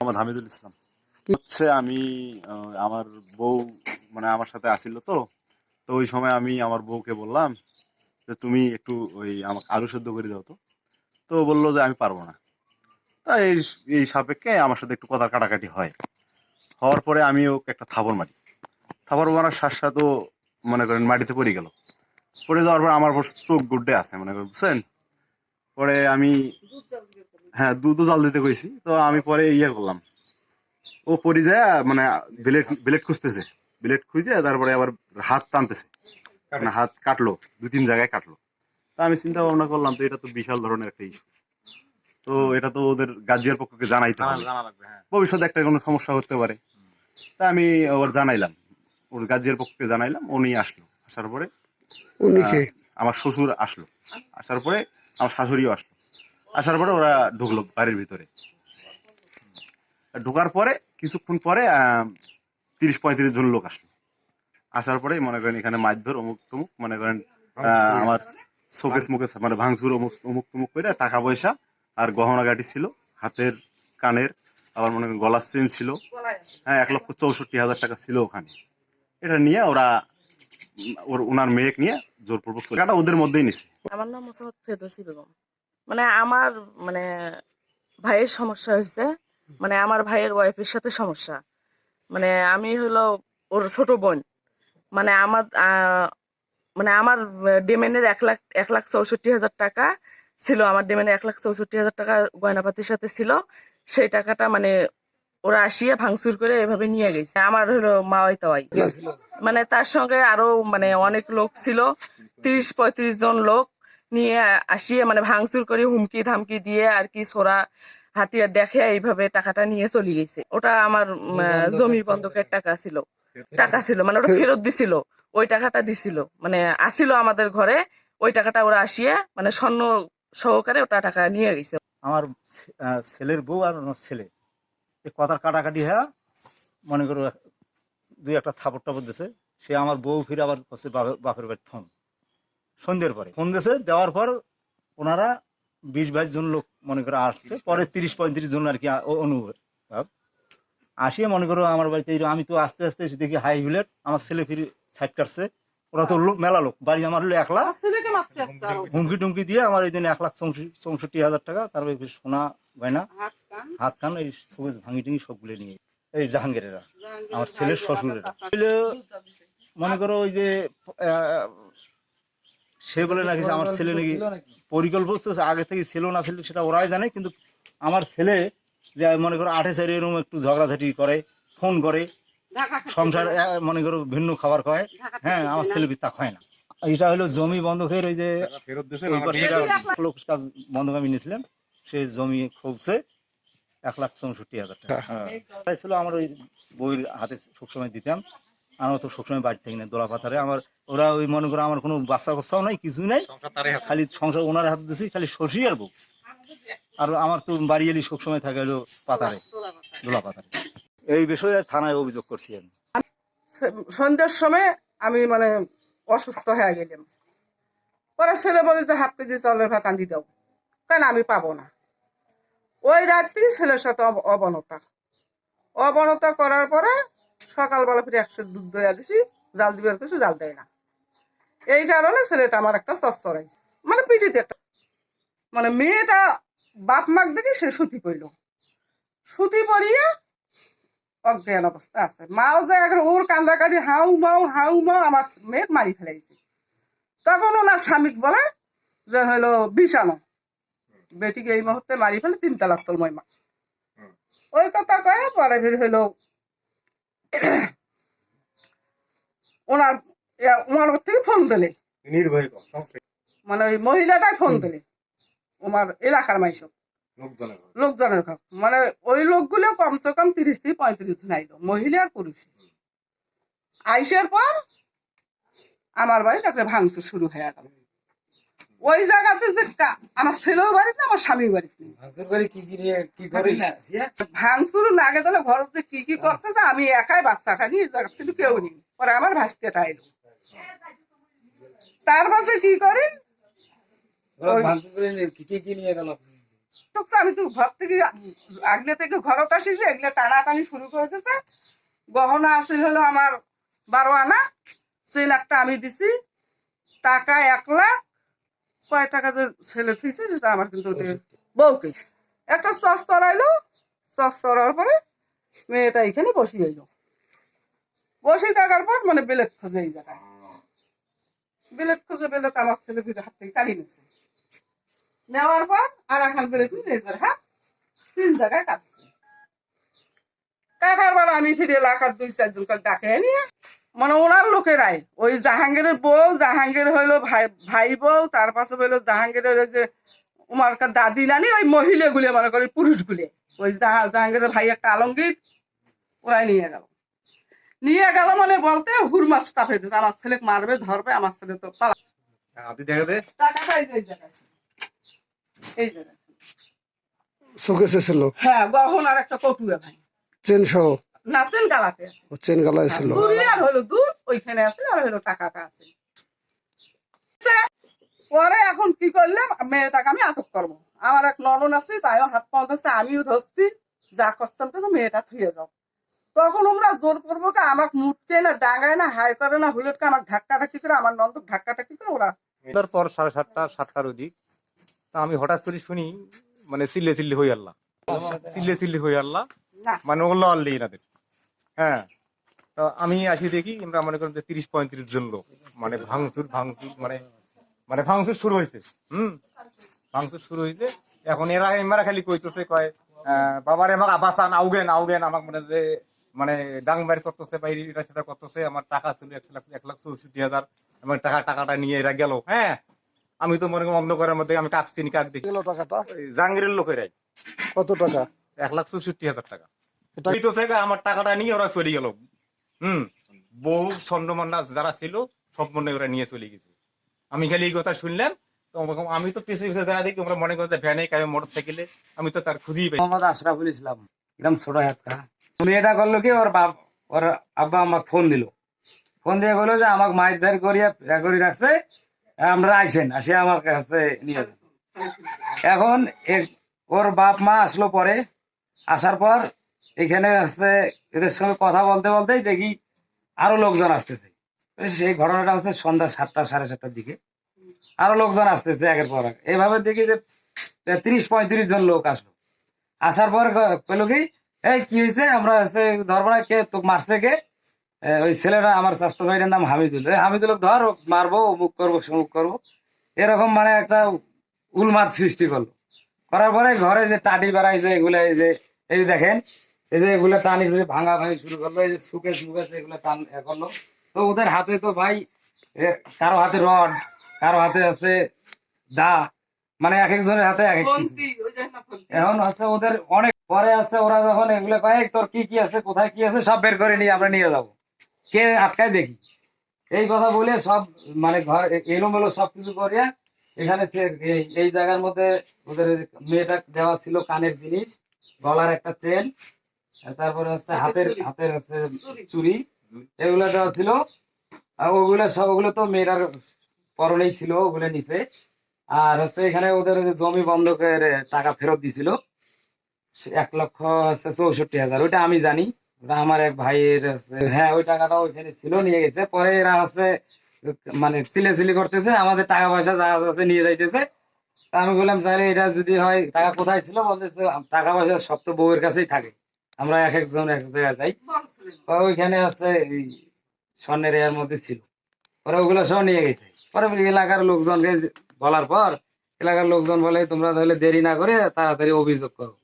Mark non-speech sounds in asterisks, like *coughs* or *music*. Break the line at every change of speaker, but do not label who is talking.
মোহাম্মদ হামিদুল ইসলাম। হচ্ছে আমি আমার বউ মানে আমার সাথে আসিল তো তো ওই সময় আমি আমার বউকে বললাম যে তুমি একটু ওই আমাকে আলু সেদ্ধ করে দাও তো। তো বলল যে আমি পারব না। তা এই এই সাপেক্ষে আমার সাথে একটু কথা কাটাকাটি হয়। হওয়ার পরে আমি ওকে একটা থাবর মারি। থাবর মারার সাথে সাথে মনে করেন মাটিতে পড়ে গেল। পড়ে যাওয়ার পর আমার চোখ গুড্ডে আছে মনে করেন বুঝছেন? পরে আমি হ্যাঁ দুধও জাল দিতে কইছি। তো আমি পরে ইয়ে করলাম। ও পরি যায় মানে ব্লেড ব্লেড খুঁজতেছে। ব্লেড খুঁজে তারপরে আবার হাত টানতেছে। মানে হাত কাটলো দু তিন জায়গায় কাটলো। তা আমি চিন্তা ভাবনা করলাম তো এটা তো বিশাল ধরনের একটা ইস্যু তো এটা তো ওদের গার্জিয়ার পক্ষকে জানাইতে হবে।
হ্যাঁ।
ভবিষ্যতে একটা কোনো সমস্যা হতে পারে। তা আমি আবার জানাইলাম। ওর গার্জিয়ার পক্ষকে জানাইলাম উনি আসলো। আসার পরে
উনি কে?
আমার শ্বশুর আসলো। আসার পরে আমার শাশুড়িও আসলো। আসার পরে ওরা ঢুকলো বাড়ির ভিতরে। ঢোকার পরে কিছুক্ষণ পরে আহ, তিরিশ পঁয়ত্রিশ জন লোক আসলো। আসার পরে মনে করেন এখানে মারধর অমুক তমুক মনে করেন আমার শোকেস মুকেস মানে ভাঙচুর অমুক অমুক তমুক করে টাকা পয়সা আর গহনা গাটি ছিল হাতের কানের আবার মনে করেন গলার চেন ছিল। হ্যাঁ এক লক্ষ চৌষট্টি হাজার টাকা ছিল ওখানে। এটা নিয়ে ওরা ওর ওনার মেয়েকে নিয়ে জোরপূর্বক চলে- টাকাটা ওদের মধ্যেই নিছে।
আমার নাম মোসাম্মদ ফেরদৌসি বেগম। মানে আমার মানে ভাইয়ের সমস্যা হয়েছে মানে আমার ভাইয়ের ওয়াইফের সাথে সমস্যা। মানে আমি হলো ওর ছোট বোন। মানে আমার মানে আমার ডেমেনের এক লাখ এক লাখ চৌষট্টি হাজার টাকা ছিল। আমার ডেমেনের এক লাখ চৌষট্টি হাজার টাকা গয়নাপাতির সাথে ছিল। সেই টাকাটা মানে ওরা আসিয়ে ভাঙচুর করে এভাবে নিয়ে গেছে। আমার হলো মাওয়াই তাওয়াই। মানে তার সঙ্গে আরও মানে অনেক লোক ছিল। তিরিশ পঁয়ত্রিশ জন লোক। নিয়ে আসিয়ে মানে ভাঙচুর করে হুমকি ধামকি দিয়ে আর কি সোরা হাতিয়ার দেখে এইভাবে টাকাটা নিয়ে চলে গেছে। ওটা আমার জমি বন্ধকের টাকা। ছিল। টাকা ছিল মানে ওটা ফেরত দিছিল। ওই টাকাটা দিছিল। মানে আসিল আমাদের ঘরে ওই টাকাটা ওরা আসিয়ে মানে স্বর্ণ সহকারে ওটা টাকা নিয়ে গেছে।
আমার ছেলের বউ আর আমার ছেলে। এই কথার কাটাকাটি হ্যাঁ মনে করো দুই একটা থাপড় টাপড় দিছে। সে আমার বউ ফিরে আবার বাপের বাপের বাড়ি ফোন। সন্ধ্যের পরে। ফোন দেওয়ার পর ওনারা বিশ বাইশ জন লোক মনে করো আসছে পরে তিরিশ পঁয়ত্রিশ জন আর কি ও- অনুভব। আসিয়ে মনে করো আমার বাড়িতে এই আমি তো আস্তে আস্তে এসে দেখি হাই হুলেট আমার ছেলে ফিরে সাইড কাটছে। ওরা তো লোক মেলা লোক বাড়ি আমার হলো এক লাখ। হুমকি টুমকি দিয়ে আমার এই দিন এক লাখ চৌষট্টি- চৌষট্টি হাজার টাকা তারপরে সোনা গয়না হাত কান? এই সবুজ ভাঙি টিঙি সবগুলো নিয়ে। এই জাহাঙ্গীরেরা আমার ছেলের শ্বশুরেরা। মনে করো ওই যে সে বলে নাকি আমার ছেলে নাকি পরিকল্পনা আগে থেকে ছিল না ছিল সেটা ওরাই জানে কিন্তু আমার ছেলে যে মনে করো আঠে চারি এরকম একটু ঝগড়াঝাটি করে ফোন করে সংসার মনে করো ভিন্ন খাবার খায় হ্যাঁ আমার ছেলে তা খায় না। এটা হলো জমি বন্ধকের ওই যে কাজ বন্ধক আমি নিয়েছিলাম সেই জমি খুলছে এক লাখ চৌষট্টি হাজার টাকা। হ্যাঁ। তাই ছিল আমার ওই বইয়ের হাতে সবসময় দিতাম। আমার তো সবসময় বাড়ি থাকি না দোলা পাতারে। আমার ওরা ওই মনে করো আমার কোনো বাচ্চা কাচ্চাও নাই কিছুই নাই। খালি সংসার ওনার হাতে দিছি খালি শশী আর বউ। আর আমার তো বাড়ি এলি সবসময় থাকে হলো পাতারে দোলা পাতারে। এই বিষয়ে থানায় অভিযোগ করছি আমি।
সন্ধ্যার সময় আমি মানে অসুস্থ হয়ে গেলাম। পরে ছেলে বলে যে হাফ কেজি চাউলের ভাত আনি দাও। কেন আমি পাবো না? ওই রাত্রি ছেলের সাথে অব- অবনতা। অবনতা করার পরে সকালবেলা ফিরে একশো দুধ দইয়া দিছি জাল দিবার কিছু জাল দেয় না। এই কারণে ছেলেটা আমার একটা চচ্চড়াইছে মানে পিঠিতে একটা মানে মেয়েটা বাপ মাক দেখে সে সুতি পড়ল সুতি পরিয়ে অজ্ঞান অবস্থা আছে। মাও যে একবার ওর কান্দাকাটি হাউ মাউ হাউ মাউ আমার মেয়ে মারি ফেলাইছে। তখন ওনার স্বামীক বলে যে হলো বিষানো বেটিকে এই মুহূর্তে মারি ফেলে তিন তালাক তোল মা ওই কথা কয়ে পরে ফির হইল *coughs* ওনার ওনার থেকে ফোন দিলে
নির্ভয়
মানে ওই মহিলাটাই ফোন দিলে এলাকার মাইসব
লোকজনের
লোকজনের মানে ওই লোকগুলো কমসে কম তিরিশ থেকে পঁয়ত্রিশ জন আইলো মহিলা আর পুরুষ। আইসার পর আমার বাড়ি একটা ভাঙচুর শুরু হয়ে গেল। ওই জায়গাতে যে আমার ছেলেও বাড়িতে আমার স্বামী বাড়িতে।
ভাঙচুর
লাগে তাহলে ঘর যে কি কি করতেছে আমি একাই বাচ্চাটা নিয়ে জায়গা কিন্তু কেউ নেই। পরে আমার ভাসতেটা এলো তার পাশে কি করি? আমি তো ঘর থেকে আগলে থেকে ঘরত আসি যে এগুলো টানাটানি শুরু করে দিছে। গহনা আসিল হলো আমার বারো আনা চেন একটা আমি দিছি। টাকা এক লাখ কয় টাকা যে ছেলে থুইছে সেটা আমার কিন্তু বউকে একটা সস তরাইলো সস তরার পরে মেয়েটা এখানে বসিয়ে এলো বসে থাকার পর মানে বেলেট খোঁজে এই জায়গায়। বেলেট খুঁজে বেলেট আমার ছেলে দুটো হাত থেকে কালি নিছে নেওয়ার পর আর এখন বেলেট নিজের হাত তিন জায়গায় কাটছে। কাটার বেলা আমি ফিরে এলাকার দুই চারজনকে ডাকে নিয়ে মানে ওনার লোকেরাই। ওই জাহাঙ্গীরের বউ জাহাঙ্গীর হইল ভাই ভাই বউ তার পাশে হইল জাহাঙ্গীরের ওই যে উমার দাদি নানি ওই মহিলাগুলি মনে করি পুরুষগুলি ওই জাহা- জাহাঙ্গীরের ভাই একটা আলমগীর ওরাই নিয়ে গেল। নিয়ে গেল মানে বলতে হুরমাস চাপে দিচ্ছে আমার ছেলে মারবে ধরবে আমার ছেলে তো পালা। এই জায়গায়।
শোকেসে ছিল।
হ্যাঁ গহন আর একটা কটুয়া ভাই।
চেন সহ
নাচেন গালাতে আছে।
ও ছিল
চুরি আর হলো দুধ ওইখানে আছে আর হলো টাকাটা আছে। পরে এখন কি করলাম মেয়েটাকে আমি আটক করব। আমার এক ননন আছে তাইও হাত পাও ধরছে আমিও ধরছি। যা করছেন তো মেয়েটা থুয়ে যাও। তখন ওরা জোর করব আমাকে মুটকে না ডাঙায় না হাই করে না হুলেটকে আমার ধাক্কাটা কি করে আমার নন্দক ধাক্কাটা কি করে ওরা
পর সাড়ে সাতটা সাতটার অধিক তা আমি হঠাৎ করে শুনি মানে চিল্লে চিল্লি হয়ে আল্লাহ। চিল্লে চিল্লি হয়ে আল্লাহ। মানে ওল্লা আল্লি এনাদের। হ্যাঁ। তো আমি আসি দেখি আমরা মনে করেন যে তিরিশ পঁয়ত্রিশ জন লোক। মানে ভাঙচুর ভাঙচুর মানে মানে ভাঙচুর শুরু হয়েছে হুম? ভাঙচুর শুরু হয়েছে। এখন এরা এমারা খালি কইতেছে কয় বাবারে আমাকে আবাসান আউগেন আউগেন আমাকে মানে যে মানে ডাং বাইর করতেছে বা এটা সেটা করতেছে আমার টাকা ছিল এক লাখ এক লাখ চৌষট্টি হাজার আমার টাকা টাকাটা নিয়ে এরা গেল হ্যাঁ? আমি তো মনে করি অন্ধকারের মধ্যে আমি কাক চিনি কাক দেখি। জাহাঙ্গীরের লোকেরাই।
কত টাকা?
এক লাখ চৌষট্টি হাজার টাকা।
এটা
তো থেকে আমার টাকাটা নিয়ে ওরা চলে গেল। হুম? বহু স্বর্ণমন্ডা যারা ছিল সব মনে ওরা নিয়ে চলে গেছে। আমি খালি এই কথা শুনলাম তো আমি তো পিছিয়ে পিছিয়ে যা দেখি আমরা মনে করি যে ভ্যানে কায় মোটর সাইকেলে আমি তো তার খুঁজেই পাই।
মোহাম্মদ আশরাফুল ইসলাম এরকম ছোট হাতকা মেয়েটা করল কি ওর বাপ ওর আব্বা আমাকে ফোন দিল। ফোন দিয়ে বলল যে আমাকে মাইর ধার করিয়া করে রাখছে আমরা আইসেন আসে আমার কাছে নিয়ে এখন ওর বাপ মা আসলো পরে আসার পর এখানে হচ্ছে এদের সঙ্গে কথা বলতে বলতেই দেখি আরও লোকজন আসতেছে। সেই ঘটনাটা হচ্ছে সন্ধ্যা সাতটা, সাড়ে সাতটার দিকে। আরও লোকজন আসতেছে একের পর এক। এইভাবে দেখি যে তিরিশ, পঁয়ত্রিশ জন লোক আসলো। আসার পর পেল কি, এই, কি হয়েছে আমরা ধরবো না, কে তোকে মারছে থেকে ওই ছেলেটা, আমার স্বাস্থ্য ভাইয়ের নাম হামিদুল। এই হামিদুল, ধর, মারবো মুখ করব সমুখ করব। এরকম মানে একটা উন্মাদ সৃষ্টি করল। করার পরে ঘরে যে টাটি বেড়াই যে এগুলো এই যে, এই দেখেন এই যে এগুলো টানি ভাঙা ভাঙি শুরু করল এই যে সুকে সুকে এগুলো টান করল। তো ওদের হাতে তো ভাই কারও হাতে রড কারও হাতে আছে দা মানে এক একজনের হাতে এক এক
ওই যে না ফন্তি।
এখন হচ্ছে ওদের অনেক পরে আছে ওরা যখন এগুলো কয়েক তোর কি কি আছে কোথায় কি আছে সব বের করে নিয়ে আমরা নিয়ে যাব। কে আটকায় দেখি? এই কথা বলে সব মানে ঘর এলোমেলো সবকিছু করিয়া এখানে এই জায়গার মধ্যে ওদের মেয়েটা দেওয়া ছিল কানের জিনিস গলার একটা চেন। তারপরে হচ্ছে হাতের হাতের হচ্ছে।
চুড়ি
এগুলো দেওয়া ছিল। আর ওগুলো সব ওগুলো তো মেয়েটার পরনেই ছিল ওগুলো নিচে আর হচ্ছে এখানে ওদের জমি বন্ধকের টাকা ফেরত দিছিল। এক লক্ষ হচ্ছে চৌষট্টি হাজার। ওইটা আমি জানি। ওটা আমার এক ভাইয়ের হ্যাঁ ওই টাকাটা ওইখানে ছিল নিয়ে গেছে। পরে এরা হচ্ছে মানে চিলে চিলি করতেছে। আমাদের টাকা পয়সা যা আছে নিয়ে যাইতেছে। তা আমি বললাম তাহলে এটা যদি হয় টাকা কোথায় ছিল? বলতেছে টাকা পয়সা সব তো বউয়ের কাছেই থাকে। আমরা এক একজন এক জায়গায় যাই। ওইখানে আছে এই স্বর্ণের এর মধ্যে ছিল। পরে ওগুলো সব নিয়ে গেছে। পরে এলাকার লোকজনকে বলার পর, এলাকার লোকজন বলে, তোমরা তাহলে দেরি না করে তাড়াতাড়ি অভিযোগ করো।